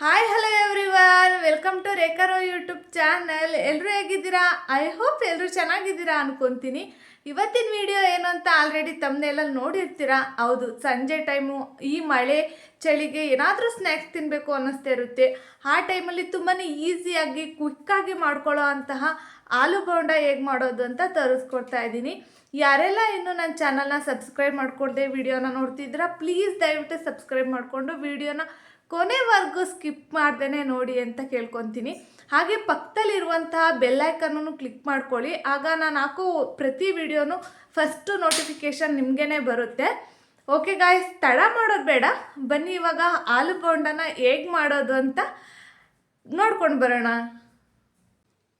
Hi hello everyone welcome to Rekha Rao YouTube channel ಎಲ್ಲರೂ ಹೇಗಿದ್ದೀರಾ? I hope ಎಲ್ಲರೂ ಚೆನ್ನಾಗಿದ್ದೀರಾ ಅನ್ಕೊಂತೀನಿ. ಇವತ್ತಿನ ವಿಡಿಯೋ ಏನು ಅಂತ ಆಲ್ರೆಡಿ ತಮ್ಮನೆಲ್ಲ ನೋಡಿರ್ತೀರಾ? ಹೌದು, ಸಂಜೆ ಟೈಮು ಈ ಮಳೆ ಚಳಿಗೆ ಏನಾದರೂ ಸ್ನ್ಯಾಕ್ಸ್ ತಿನ್ನಬೇಕು ಅನ್ನಿಸ್ತಾ ಇರುತ್ತೆ. ಆ ಟೈಮಲ್ಲಿ ತುಂಬಾ ಈಸಿಯಾಗಿ ಕ್ವಿಕ್ಕಾಗಿ ಮಾಡ್ಕೊಳ್ಳೋ ಅಂತಹ ಆಲೂ ಬೋಂಡ ಹೇಗೆ ಮಾಡೋದು ಅಂತ ತರಿಸ್ಕೊಡ್ತಾ ಇದ್ದೀನಿ. ಯಾರೆಲ್ಲ ಇನ್ನೂ ನನ್ನ ಚಾನಲ್ನ ಸಬ್ಸ್ಕ್ರೈಬ್ ಮಾಡಿಕೊಡ್ದೆ ವಿಡಿಯೋನ ನೋಡ್ತಿದ್ದೀರಾ ಪ್ಲೀಸ್ ದಯವಿಟ್ಟು ಸಬ್ಸ್ಕ್ರೈಬ್ ಮಾಡಿಕೊಂಡು ವಿಡಿಯೋನ ಕೊನೆವರೆಗೂ ಸ್ಕಿಪ್ ಮಾಡ್ದೇ ನೋಡಿ ಅಂತ ಕೇಳ್ಕೊತೀನಿ. ಹಾಗೆ ಪಕ್ಕದಲ್ಲಿರುವಂತಹ ಬೆಲ್ಲೈಕನ್ನು ಕ್ಲಿಕ್ ಮಾಡ್ಕೊಳ್ಳಿ. ಆಗ ನಾನು ಹಾಕೋ ಪ್ರತಿ ವಿಡಿಯೋನು ಫಸ್ಟು ನೋಟಿಫಿಕೇಷನ್ ನಿಮಗೇ ಬರುತ್ತೆ. ಓಕೆ ಗಾಯ್ಸ್ ತಡ ಮಾಡೋದು ಬೇಡ. ಬನ್ನಿ ಇವಾಗ ಆಲೂ ಬೋಂಡನ ಹೇಗೆ ಮಾಡೋದು ಅಂತ ನೋಡ್ಕೊಂಡು ಬರೋಣ.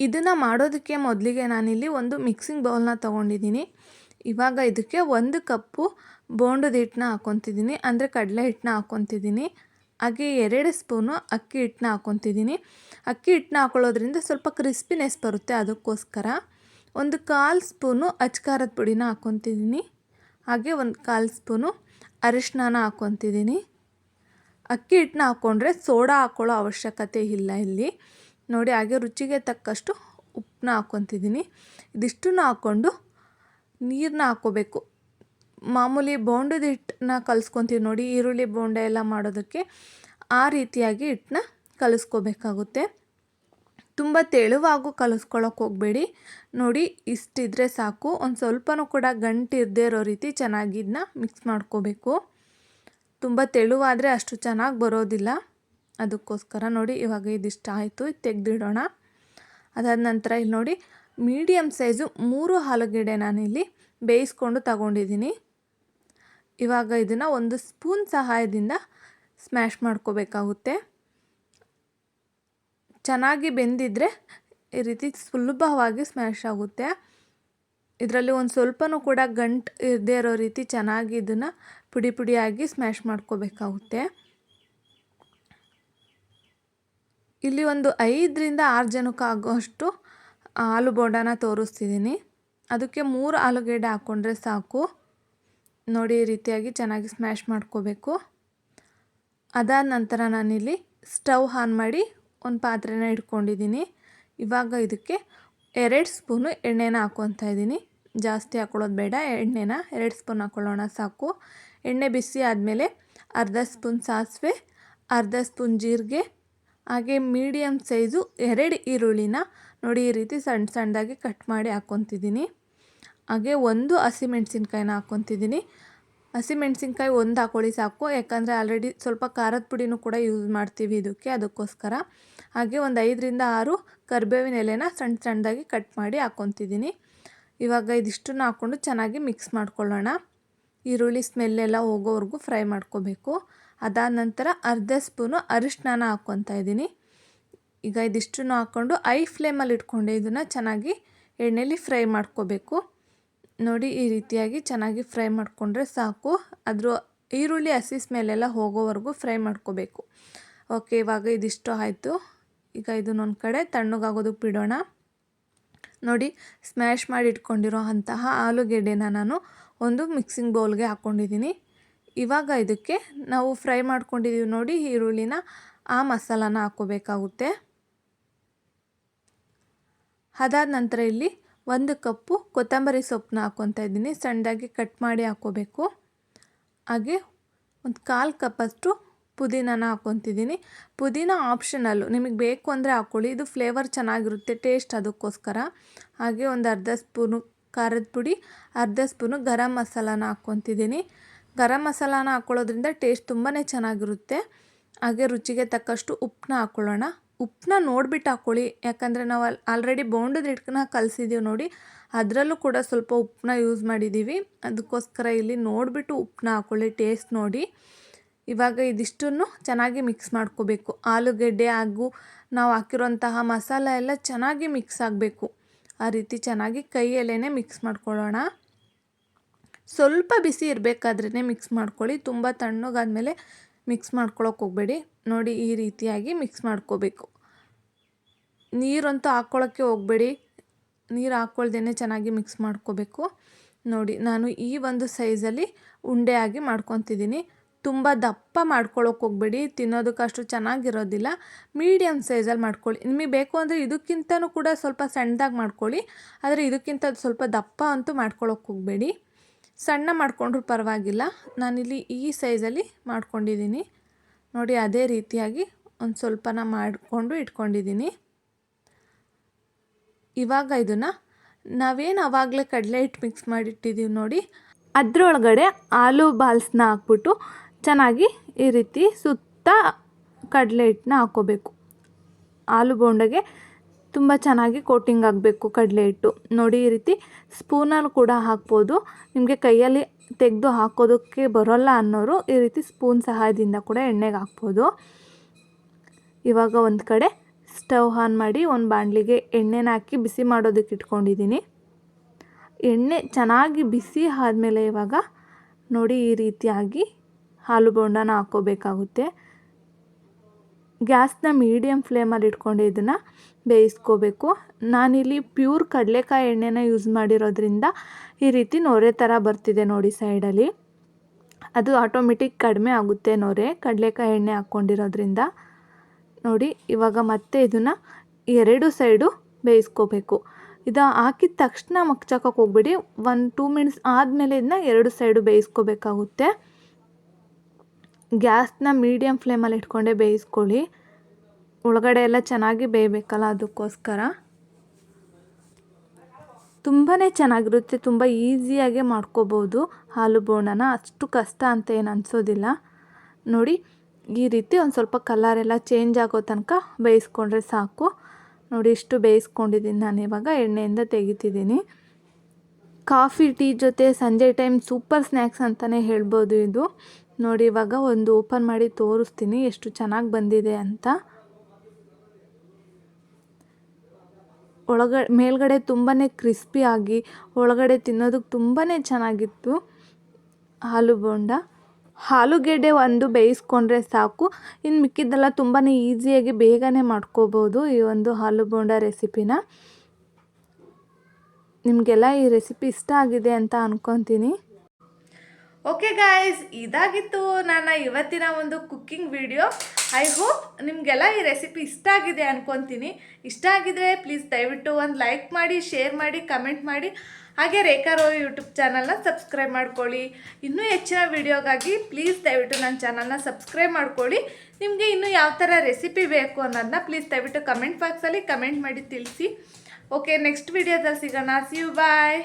ಇದನ್ನು ಮಾಡೋದಕ್ಕೆ ಮೊದಲಿಗೆ ನಾನಿಲ್ಲಿ ಒಂದು ಮಿಕ್ಸಿಂಗ್ ಬೌಲ್ನ ತೊಗೊಂಡಿದ್ದೀನಿ. ಇವಾಗ ಇದಕ್ಕೆ ಒಂದು ಕಪ್ಪು ಬೋಂಡದ ಹಿಟ್ಟನ್ನ ಹಾಕ್ಕೊತಿದ್ದೀನಿ ಅಂದರೆ ಕಡಲೆ ಹಿಟ್ಟನ್ನ ಹಾಕ್ಕೊತಿದ್ದೀನಿ ಹಾಗೆ ಎರಡು ಸ್ಪೂನು ಅಕ್ಕಿ ಹಿಟ್ಟನ್ನ ಹಾಕ್ಕೊತಿದ್ದೀನಿ. ಅಕ್ಕಿ ಹಿಟ್ಟನ್ನ ಹಾಕೊಳ್ಳೋದ್ರಿಂದ ಸ್ವಲ್ಪ ಕ್ರಿಸ್ಪಿನೆಸ್ ಬರುತ್ತೆ ಅದಕ್ಕೋಸ್ಕರ. ಒಂದು ಕಾಲು ಸ್ಪೂನು ಅಚ್ಕಾರದ ಪುಡಿನ ಹಾಕ್ಕೊತಿದ್ದೀನಿ. ಹಾಗೆ ಒಂದು ಕಾಲು ಸ್ಪೂನು ಅರಿಶಿನ ಹಾಕ್ಕೊತಿದ್ದೀನಿ. ಅಕ್ಕಿ ಹಿಟ್ಟನ್ನ ಹಾಕ್ಕೊಂಡ್ರೆ ಸೋಡಾ ಹಾಕ್ಕೊಳ್ಳೋ ಅವಶ್ಯಕತೆ ಇಲ್ಲ ಇಲ್ಲಿ. ನೋಡಿ ಹಾಗೆ ರುಚಿಗೆ ತಕ್ಕಷ್ಟು ಉಪ್ಪನ್ನ ಹಾಕ್ಕೊತಿದ್ದೀನಿ. ಇದಿಷ್ಟನ್ನು ಹಾಕ್ಕೊಂಡು ನೀರನ್ನ ಹಾಕ್ಕೋಬೇಕು. ಮಾಮೂಲಿ ಬೋಂಡದ ಹಿಟ್ಟನ್ನ ಕಲಿಸ್ಕೊತೀವಿ ನೋಡಿ, ಈರುಳ್ಳಿ ಬೋಂಡ ಎಲ್ಲ ಮಾಡೋದಕ್ಕೆ ಆ ರೀತಿಯಾಗಿ ಹಿಟ್ಟನ್ನ ಕಲಿಸ್ಕೋಬೇಕಾಗುತ್ತೆ. ತುಂಬ ತೆಳುವಾಗೂ ಕಲಿಸ್ಕೊಳ್ಳೋಕೆ ಹೋಗಬೇಡಿ. ನೋಡಿ, ಇಷ್ಟಿದ್ರೆ ಸಾಕು. ಒಂದು ಸ್ವಲ್ಪನೂ ಕೂಡ ಗಂಟು ಇರದೇ ಇರೋ ರೀತಿ ಚೆನ್ನಾಗಿ ಇದನ್ನ ಮಿಕ್ಸ್ ಮಾಡ್ಕೋಬೇಕು. ತುಂಬ ತೆಳುವಾದರೆ ಅಷ್ಟು ಚೆನ್ನಾಗಿ ಬರೋದಿಲ್ಲ. ಅದಕ್ಕೋಸ್ಕರ ನೋಡಿ, ಇವಾಗ ಇದಿಷ್ಟು ಆಯಿತು. ತೆಗೆದಿಡೋಣ. ಅದಾದ ನಂತರ ಇಲ್ಲಿ ನೋಡಿ ಮೀಡಿಯಮ್ ಸೈಜು ಮೂರು ಆಲೂಗೆಡ್ಡೆ ನಾನಿಲ್ಲಿ ಬೇಯಿಸ್ಕೊಂಡು ತಗೊಂಡಿದ್ದೀನಿ. ಇವಾಗ ಇದನ್ನು ಒಂದು ಸ್ಪೂನ್ ಸಹಾಯದಿಂದ ಸ್ಮ್ಯಾಶ್ ಮಾಡ್ಕೋಬೇಕಾಗುತ್ತೆ. ಚೆನ್ನಾಗಿ ಬೆಂದಿದ್ರೆ ಈ ರೀತಿ ಸುಲಭವಾಗಿ ಸ್ಮ್ಯಾಶ್ ಆಗುತ್ತೆ. ಇದರಲ್ಲಿ ಒಂದು ಸ್ವಲ್ಪನೂ ಕೂಡ ಗಂಟು ಇರದೇ ಇರೋ ರೀತಿ ಚೆನ್ನಾಗಿ ಇದನ್ನು ಪುಡಿ ಪುಡಿಯಾಗಿ ಸ್ಮ್ಯಾಶ್ ಮಾಡ್ಕೋಬೇಕಾಗುತ್ತೆ. ಇಲ್ಲಿ ಒಂದು ಐದರಿಂದ ಆರು ಜನಕ್ಕೆ ಆಗೋಷ್ಟು ಆಲೂ ಬೋಂಡನ ತೋರಿಸ್ತಿದ್ದೀನಿ. ಅದಕ್ಕೆ ಮೂರು ಆಲೂಗೆಡ್ಡೆ ಹಾಕ್ಕೊಂಡ್ರೆ ಸಾಕು. ನೋಡಿ ಈ ರೀತಿಯಾಗಿ ಚೆನ್ನಾಗಿ ಸ್ಮ್ಯಾಶ್ ಮಾಡ್ಕೋಬೇಕು. ಅದಾದ ನಂತರ ನಾನಿಲ್ಲಿ ಸ್ಟವ್ ಆನ್ ಮಾಡಿ ಒಂದು ಪಾತ್ರೆನ ಇಟ್ಕೊಂಡಿದ್ದೀನಿ. ಇವಾಗ ಇದಕ್ಕೆ ಎರಡು ಸ್ಪೂನು ಎಣ್ಣೆನ ಹಾಕ್ಕೊತಾ ಇದ್ದೀನಿ. ಜಾಸ್ತಿ ಹಾಕ್ಕೊಳ್ಳೋದು ಬೇಡ, ಎಣ್ಣೆನ ಎರಡು ಸ್ಪೂನ್ ಹಾಕ್ಕೊಳ್ಳೋಣ ಸಾಕು. ಎಣ್ಣೆ ಬಿಸಿ ಆದಮೇಲೆ ಅರ್ಧ ಸ್ಪೂನ್ ಸಾಸಿವೆ, ಅರ್ಧ ಸ್ಪೂನ್ ಜೀರಿಗೆ, ಹಾಗೆ ಮೀಡಿಯಮ್ ಸೈಜು ಎರಡು ಈರುಳ್ಳಿನ ನೋಡಿ ಈ ರೀತಿ ಸಣ್ಣ ಸಣ್ಣದಾಗಿ ಕಟ್ ಮಾಡಿ ಹಾಕ್ಕೊತಿದ್ದೀನಿ ಹಾಗೆ ಒಂದು ಹಸಿಮೆಣ್ಸಿನ್ಕಾಯಿನ ಹಾಕ್ಕೊತಿದ್ದೀನಿ. ಹಸಿಮೆಣ್ಸಿನ್ಕಾಯಿ ಒಂದು ಹಾಕೊಳ್ಳಿ ಸಾಕು. ಯಾಕಂದರೆ ಆಲ್ರೆಡಿ ಸ್ವಲ್ಪ ಖಾರದ ಪುಡಿನೂ ಕೂಡ ಯೂಸ್ ಮಾಡ್ತೀವಿ ಇದಕ್ಕೆ, ಅದಕ್ಕೋಸ್ಕರ. ಹಾಗೆ ಒಂದು ಐದರಿಂದ ಆರು ಕರಿಬೇವಿನ ಎಲೆನ ಸಣ್ಣ ಸಣ್ಣದಾಗಿ ಕಟ್ ಮಾಡಿ ಹಾಕ್ಕೊತಿದ್ದೀನಿ. ಇವಾಗ ಇದಿಷ್ಟನ್ನು ಹಾಕ್ಕೊಂಡು ಚೆನ್ನಾಗಿ ಮಿಕ್ಸ್ ಮಾಡ್ಕೊಳ್ಳೋಣ. ಈರುಳ್ಳಿ ಸ್ಮೆಲ್ಲೆಲ್ಲ ಹೋಗೋವರೆಗೂ ಫ್ರೈ ಮಾಡ್ಕೋಬೇಕು. ಅದಾದ ನಂತರ ಅರ್ಧ ಸ್ಪೂನು ಅರಿಶಿನ ಹಾಕ್ಕೊತಾ ಇದ್ದೀನಿ. ಈಗ ಇದಿಷ್ಟನ್ನು ಹಾಕ್ಕೊಂಡು ಐ ಫ್ಲೇಮಲ್ಲಿ ಇಟ್ಕೊಂಡು, ಇದನ್ನು ಚೆನ್ನಾಗಿ ಎಣ್ಣೆಯಲ್ಲಿ ಫ್ರೈ ಮಾಡ್ಕೋಬೇಕು. ನೋಡಿ ಈ ರೀತಿಯಾಗಿ ಚೆನ್ನಾಗಿ ಫ್ರೈ ಮಾಡಿಕೊಂಡ್ರೆ ಸಾಕು. ಅದ್ರ ಈರುಳ್ಳಿ, ಹಸಿ ಸ್ಮೆಲೆಲ್ಲ ಹೋಗೋವರೆಗೂ ಫ್ರೈ ಮಾಡ್ಕೋಬೇಕು. ಓಕೆ, ಇವಾಗ ಇದಿಷ್ಟು ಆಯಿತು. ಈಗ ಇದನ್ನೊಂದು ಕಡೆ ತಣ್ಣಗಾಗೋದಕ್ಕೆ ಬಿಡೋಣ. ನೋಡಿ ಸ್ಮ್ಯಾಶ್ ಮಾಡಿ ಇಟ್ಕೊಂಡಿರೋ ಅಂತಹ ಆಲೂಗೆಡ್ಡೆನ ನಾನು ಒಂದು ಮಿಕ್ಸಿಂಗ್ ಬೌಲ್ಗೆ ಹಾಕ್ಕೊಂಡಿದ್ದೀನಿ ಇವಾಗ ಇದಕ್ಕೆ ನಾವು ಫ್ರೈ ಮಾಡ್ಕೊಂಡಿದ್ದೀವಿ ನೋಡಿ, ಈರುಳ್ಳಿನ ಆ ಮಸಾಲಾನ ಹಾಕ್ಕೋಬೇಕಾಗುತ್ತೆ ಅದಾದ ನಂತರ ಇಲ್ಲಿ ಒಂದು ಕಪ್ಪು ಕೊತ್ತಂಬರಿ ಸೊಪ್ಪನ್ನ ಹಾಕ್ಕೊತಾ ಇದ್ದೀನಿ. ಸಣ್ಣದಾಗಿ ಕಟ್ ಮಾಡಿ ಹಾಕ್ಕೋಬೇಕು ಹಾಗೆ ಒಂದು ಕಾಲು ಕಪ್ಪಷ್ಟು ಪುದೀನನ ಹಾಕ್ಕೊತಿದ್ದೀನಿ ಪುದೀನ ಆಪ್ಷನಲ್ಲು ನಿಮಗೆ ಬೇಕು ಅಂದರೆ ಹಾಕ್ಕೊಳ್ಳಿ ಇದು ಫ್ಲೇವರ್ ಚೆನ್ನಾಗಿರುತ್ತೆ ಟೇಸ್ಟ್ ಅದಕ್ಕೋಸ್ಕರ. ಹಾಗೆ ಒಂದು ಅರ್ಧ ಸ್ಪೂನು ಖಾರದ ಪುಡಿ, ಅರ್ಧ ಸ್ಪೂನು ಗರಂ ಮಸಾಲಾನ ಹಾಕ್ಕೊತಿದ್ದೀನಿ ಗರಂ ಮಸಾಲಾನ ಹಾಕ್ಕೊಳ್ಳೋದ್ರಿಂದ ಟೇಸ್ಟ್ ತುಂಬಾ ಚೆನ್ನಾಗಿರುತ್ತೆ. ಹಾಗೆ ರುಚಿಗೆ ತಕ್ಕಷ್ಟು ಉಪ್ಪನ್ನ ಹಾಕ್ಕೊಳ್ಳೋಣ ಉಪ್ಪನ್ನ ನೋಡಿಬಿಟ್ಟು ಹಾಕ್ಕೊಳ್ಳಿ ಯಾಕಂದರೆ ನಾವು ಅಲ್ಲಿ ಆಲ್ರೆಡಿ ಬೌಂಡದ ಹಿಟ್ಕನ್ನ ಕಲಿಸಿದ್ದೀವಿ ನೋಡಿ. ಅದರಲ್ಲೂ ಕೂಡ ಸ್ವಲ್ಪ ಉಪ್ಪನ್ನ ಯೂಸ್ ಮಾಡಿದ್ದೀವಿ ಅದಕ್ಕೋಸ್ಕರ ಇಲ್ಲಿ ನೋಡಿಬಿಟ್ಟು ಉಪ್ಪನ್ನ ಹಾಕ್ಕೊಳ್ಳಿ ಟೇಸ್ಟ್ ನೋಡಿ. ಇವಾಗ ಇದಿಷ್ಟನ್ನು ಚೆನ್ನಾಗಿ ಮಿಕ್ಸ್ ಮಾಡ್ಕೋಬೇಕು. ಆಲೂಗೆಡ್ಡೆ ಹಾಗೂ ನಾವು ಹಾಕಿರೋಂತಹ ಮಸಾಲ ಎಲ್ಲ ಚೆನ್ನಾಗಿ ಮಿಕ್ಸ್ ಆಗಬೇಕು. ಆ ರೀತಿ ಚೆನ್ನಾಗಿ ಕೈಯಲ್ಲೇ ಮಿಕ್ಸ್ ಮಾಡ್ಕೊಳ್ಳೋಣ. ಸ್ವಲ್ಪ ಬಿಸಿ ಇರಬೇಕಾದ್ರೇ ಮಿಕ್ಸ್ ಮಾಡ್ಕೊಳ್ಳಿ. ತುಂಬ ತಣ್ಣಗಾದ್ಮೇಲೆ ಮಿಕ್ಸ್ ಮಾಡ್ಕೊಳಕ್ಕೆ ಹೋಗಬೇಡಿ. ನೋಡಿ ಈ ರೀತಿಯಾಗಿ ಮಿಕ್ಸ್ ಮಾಡ್ಕೋಬೇಕು. ನೀರಂತೂ ಹಾಕ್ಕೊಳ್ಳೋಕ್ಕೆ ಹೋಗಬೇಡಿ. ನೀರು ಹಾಕ್ಕೊಳ್ದೇ ಚೆನ್ನಾಗಿ ಮಿಕ್ಸ್ ಮಾಡ್ಕೋಬೇಕು. ನೋಡಿ, ನಾನು ಈ ಒಂದು ಸೈಜಲ್ಲಿ ಉಂಡೆ ಆಗಿ ಮಾಡ್ಕೊತಿದ್ದೀನಿ. ತುಂಬ ದಪ್ಪ ಮಾಡ್ಕೊಳ್ಳೋಕೆ ಹೋಗ್ಬೇಡಿ. ತಿನ್ನೋದಕ್ಕೆ ಅಷ್ಟು ಚೆನ್ನಾಗಿರೋದಿಲ್ಲ. ಮೀಡಿಯಮ್ ಸೈಜಲ್ಲಿ ಮಾಡ್ಕೊಳ್ಳಿ. ನಿಮಗೆ ಬೇಕು ಅಂದರೆ ಇದಕ್ಕಿಂತನೂ ಕೂಡ ಸ್ವಲ್ಪ ಸಣ್ಣದಾಗಿ ಮಾಡ್ಕೊಳ್ಳಿ. ಆದರೆ ಇದಕ್ಕಿಂತ ಸ್ವಲ್ಪ ದಪ್ಪ ಅಂತೂ ಮಾಡ್ಕೊಳ್ಳೋಕೆ ಹೋಗಬೇಡಿ. ಸಣ್ಣ ಮಾಡಿಕೊಂಡ್ರೂ ಪರವಾಗಿಲ್ಲ. ನಾನಿಲ್ಲಿ ಈ ಸೈಜಲ್ಲಿ ಮಾಡ್ಕೊಂಡಿದ್ದೀನಿ. ನೋಡಿ, ಅದೇ ರೀತಿಯಾಗಿ ಒಂದು ಸ್ವಲ್ಪನ ಮಾಡಿಕೊಂಡು ಇಟ್ಕೊಂಡಿದ್ದೀನಿ. ಇವಾಗ ಇದನ್ನು ನಾವೇನು ಆವಾಗಲೇ ಕಡಲೆ ಹಿಟ್ಟು ಮಿಕ್ಸ್ ಮಾಡಿಟ್ಟಿದ್ದೀವಿ ನೋಡಿ, ಅದರೊಳಗಡೆ ಆಲೂ ಬಾಲ್ಸ್ನ ಹಾಕ್ಬಿಟ್ಟು ಚೆನ್ನಾಗಿ ಈ ರೀತಿ ಸುತ್ತ ಕಡಲೆ ಹಿಟ್ಟನ್ನ ಹಾಕ್ಕೋಬೇಕು ಆಲೂ ಬೋಂಡಗೆ ತುಂಬ ಚೆನ್ನಾಗಿ ಕೋಟಿಂಗ್ ಆಗಬೇಕು ಕಡಲೆ ಹಿಟ್ಟು. ನೋಡಿ ಈ ರೀತಿ ಸ್ಪೂನಲ್ಲಿ ಕೂಡ ಹಾಕ್ಬೋದು. ನಿಮಗೆ ಕೈಯಲ್ಲಿ ತೆಗೆದು ಹಾಕೋದಕ್ಕೆ ಬರೋಲ್ಲ ಅನ್ನೋರು ಈ ರೀತಿ ಸ್ಪೂನ್ ಸಹಾಯದಿಂದ ಕೂಡ ಎಣ್ಣೆಗೆ ಹಾಕ್ಬೋದು. ಇವಾಗ ಒಂದು ಕಡೆ ಸ್ಟವ್ ಆನ್ ಮಾಡಿ ಒಂದು ಬಾಣಲಿಗೆ ಎಣ್ಣೆನ ಹಾಕಿ ಬಿಸಿ ಮಾಡೋದಕ್ಕೆ ಇಟ್ಕೊಂಡಿದ್ದೀನಿ. ಎಣ್ಣೆ ಚೆನ್ನಾಗಿ ಬಿಸಿ ಆದಮೇಲೆ ಇವಾಗ ನೋಡಿ ಈ ರೀತಿಯಾಗಿ ಹಾಲು ಬೋಂಡನ ಹಾಕ್ಕೋಬೇಕಾಗುತ್ತೆ ಗ್ಯಾಸ್ನ ಮೀಡಿಯಮ್ ಫ್ಲೇಮಲ್ಲಿ ಇಟ್ಕೊಂಡು ಇದನ್ನು ಬೇಯಿಸ್ಕೋಬೇಕು. ನಾನಿಲ್ಲಿ ಪ್ಯೂರ್ ಕಡಲೆಕಾಯಿ ಎಣ್ಣೆನ ಯೂಸ್ ಮಾಡಿರೋದ್ರಿಂದ ಈ ರೀತಿ ನೊರೆ ಥರ ಬರ್ತಿದೆ ನೋಡಿ ಸೈಡಲ್ಲಿ. ಅದು ಆಟೋಮೆಟಿಕ್ ಕಡಿಮೆ ಆಗುತ್ತೆ ನೊರೆ, ಕಡಲೆಕಾಯಿ ಎಣ್ಣೆ ಹಾಕ್ಕೊಂಡಿರೋದ್ರಿಂದ. ನೋಡಿ, ಇವಾಗ ಮತ್ತೆ ಇದನ್ನು ಎರಡು ಸೈಡು ಬೇಯಿಸ್ಕೋಬೇಕು. ಇದು ಹಾಕಿದ ತಕ್ಷಣ ಮಕ್ಚಾಕೋಕೆ ಹೋಗ್ಬಿಡಿ. ಒಂದು ಟೂ ಮಿನಿಟ್ಸ್ ಆದಮೇಲೆ ಇದನ್ನ ಎರಡು ಸೈಡು ಬೇಯಿಸ್ಕೋಬೇಕಾಗುತ್ತೆ. ಗ್ಯಾಸ್ನ ಮೀಡಿಯಮ್ ಫ್ಲೇಮಲ್ಲಿ ಇಟ್ಕೊಂಡೇ ಬೇಯಿಸ್ಕೊಳ್ಳಿ. ಒಳಗಡೆ ಎಲ್ಲ ಚೆನ್ನಾಗಿ ಬೇಯಬೇಕಲ್ಲ ಅದಕ್ಕೋಸ್ಕರ. ತುಂಬಾ ಚೆನ್ನಾಗಿರುತ್ತೆ, ತುಂಬ ಈಸಿಯಾಗೆ ಮಾಡ್ಕೋಬೋದು. ಹಾಲು ಬೋಂಡನ ಅಷ್ಟು ಕಷ್ಟ ಅಂತ ಏನು ಅನಿಸೋದಿಲ್ಲ. ನೋಡಿ, ಈ ರೀತಿ ಒಂದು ಸ್ವಲ್ಪ ಕಲರೆಲ್ಲ ಚೇಂಜ್ ಆಗೋ ತನಕ ಬೇಯಿಸ್ಕೊಂಡ್ರೆ ಸಾಕು. ನೋಡಿ, ಇಷ್ಟು ಬೇಯಿಸ್ಕೊಂಡಿದ್ದೀನಿ ನಾನು ಇವಾಗ, ಎಣ್ಣೆಯಿಂದ ತೆಗಿತಿದ್ದೀನಿ. ಕಾಫಿ, ಟೀ ಜೊತೆ ಸಂಜೆ ಟೈಮ್ ಸೂಪರ್ ಸ್ನ್ಯಾಕ್ಸ್ ಅಂತಲೇ ಹೇಳ್ಬೋದು ಇದು. ನೋಡಿ, ಇವಾಗ ಒಂದು ಓಪನ್ ಮಾಡಿ ತೋರಿಸ್ತೀನಿ ಎಷ್ಟು ಚೆನ್ನಾಗಿ ಬಂದಿದೆ ಅಂತ. ಒಳಗ, ಮೇಲ್ಗಡೆ ತುಂಬಾ ಕ್ರಿಸ್ಪಿ ಆಗಿ, ಒಳಗಡೆ ತಿನ್ನೋದಕ್ಕೆ ತುಂಬಾ ಚೆನ್ನಾಗಿತ್ತು. ಹಾಲು ಬೋಂಡ. ಆಲೂಗೆಡ್ಡೆ ಒಂದು ಬೇಯಿಸ್ಕೊಂಡ್ರೆ ಸಾಕು. ಇನ್ನು ಮಿಕ್ಕಿದ್ದೆಲ್ಲ ತುಂಬಾ ಈಸಿಯಾಗಿ ಬೇಗನೆ ಮಾಡ್ಕೋಬೋದು ಈ ಒಂದು ಹಾಲು ಬೋಂಡ ರೆಸಿಪಿನ. ನಿಮಗೆಲ್ಲ ಈ ರೆಸಿಪಿ ಇಷ್ಟ ಆಗಿದೆ ಅಂತ ಅಂದ್ಕೊತೀನಿ ಓಕೆ ಗಾಯ್ಸ್ ಇದಾಗಿತ್ತು ನನ್ನ ಇವತ್ತಿನ ಒಂದು ಕುಕ್ಕಿಂಗ್ ವಿಡಿಯೋ ಐ ಹೋಪ್ ನಿಮಗೆಲ್ಲ ಈ ರೆಸಿಪಿ ಇಷ್ಟ ಆಗಿದೆ ಅನ್ಕೊತೀನಿ. ಇಷ್ಟ ಆಗಿದ್ರೆ ಪ್ಲೀಸ್ ದಯವಿಟ್ಟು ಒಂದು ಲೈಕ್ ಮಾಡಿ ಶೇರ್ ಮಾಡಿ ಕಮೆಂಟ್ ಮಾಡಿ. ಹಾಗೆ ರೇಖಾ ರೋ ಯೂಟ್ಯೂಬ್ ಚಾನಲ್ನ ಸಬ್ಸ್ಕ್ರೈಬ್ ಮಾಡ್ಕೊಳ್ಳಿ. ಇನ್ನೂ ಹೆಚ್ಚಿನ ವಿಡಿಯೋಗಾಗಿ ಪ್ಲೀಸ್ ದಯವಿಟ್ಟು ನನ್ನ ಚಾನಲ್ನ ಸಬ್ಸ್ಕ್ರೈಬ್ ಮಾಡ್ಕೊಳ್ಳಿ. ನಿಮಗೆ ಇನ್ನೂ ಯಾವ ಥರ ರೆಸಿಪಿ ಬೇಕು ಅನ್ನೋದನ್ನ ಪ್ಲೀಸ್ ದಯವಿಟ್ಟು ಕಮೆಂಟ್ ಬಾಕ್ಸಲ್ಲಿ ಕಮೆಂಟ್ ಮಾಡಿ ತಿಳಿಸಿ. ಓಕೆ ನೆಕ್ಸ್ಟ್ ವಿಡಿಯೋದಲ್ಲಿ ಸಿಗೋಣ. C you bye